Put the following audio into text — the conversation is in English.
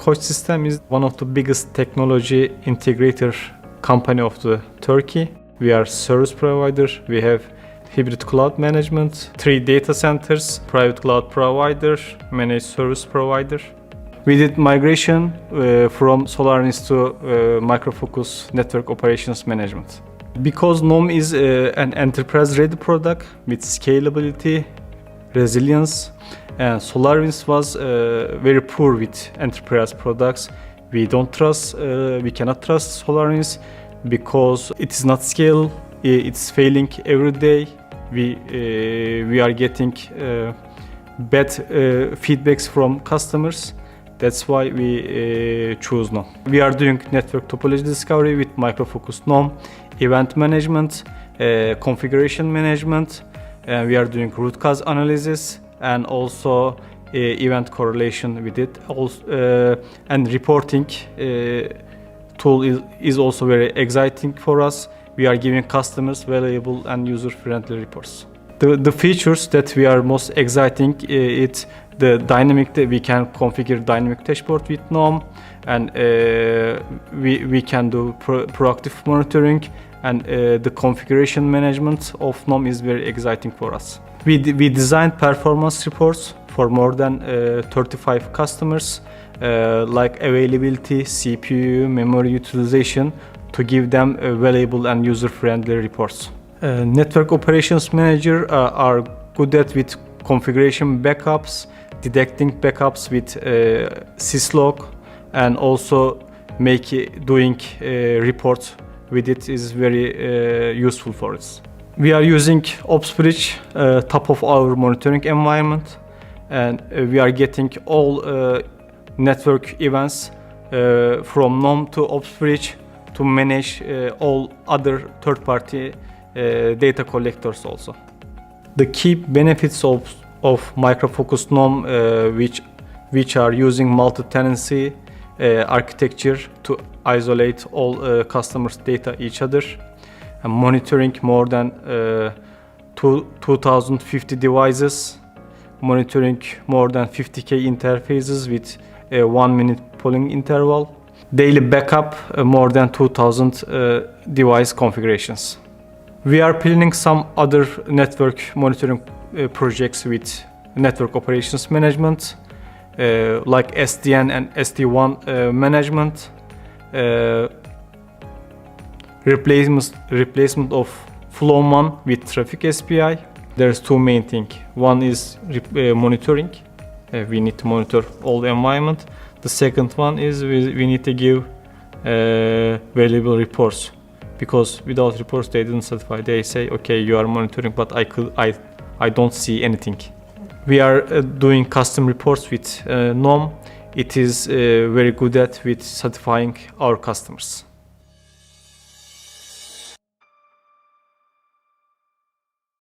Koç System is one of the biggest technology integrator company of the Turkey. We are service provider. We have hybrid cloud management, three data centers, private cloud provider, managed service provider. We did migration uh, from SolarWinds to uh, Micro Focus Network Operations Management. Because NOM is uh, an enterprise-ready product with scalability, resilience, and SolarWinds was uh, very poor with enterprise products. We don't trust, uh, we cannot trust SolarWinds because it is not scale, it's failing every day. We uh, we are getting uh, bad uh, feedbacks from customers. That's why we uh, choose NOM. We are doing network topology discovery with Microfocus NOM, event management, uh, configuration management. Uh, we are doing root cause analysis and also uh, event correlation with it. Also, uh, and reporting uh, tool is, is also very exciting for us. We are giving customers valuable and user-friendly reports. The, the features that we are most exciting uh, the dynamic that we can configure dynamic dashboard with NOM and uh, we, we can do pro- proactive monitoring and uh, the configuration management of NOM is very exciting for us. We, we designed performance reports for more than uh, 35 customers uh, like availability, CPU, memory utilization to give them uh, valuable and user-friendly reports. Uh, network operations manager uh, are good at with configuration backups, detecting backups with syslog, and also make doing reports with it is very uh, useful for us. We are using OpsBridge uh, top of our monitoring environment, and uh, we are getting all network events from NOM to OpsBridge to manage all other third-party data collectors also. The key benefits of, of Microfocus NOM, uh, which, which are using multi-tenancy uh, architecture to isolate all uh, customers' data each other, and monitoring more than uh, two, 2050 devices, monitoring more than 50k interfaces with a one minute polling interval, daily backup uh, more than 2000 uh, device configurations. We are planning some other network monitoring uh, projects with network operations management, like SDN and SD1 uh, management, uh, replacement replacement of Flowman with Traffic SPI. There's two main things. One is uh, monitoring. Uh, we need to monitor all the environment. The second one is we, we need to give uh, valuable reports because without reports they didn't satisfy. They say, okay, you are monitoring, but I could I I don't see anything. We are uh, doing custom reports with uh, NOM. It is uh, very good at with satisfying our customers.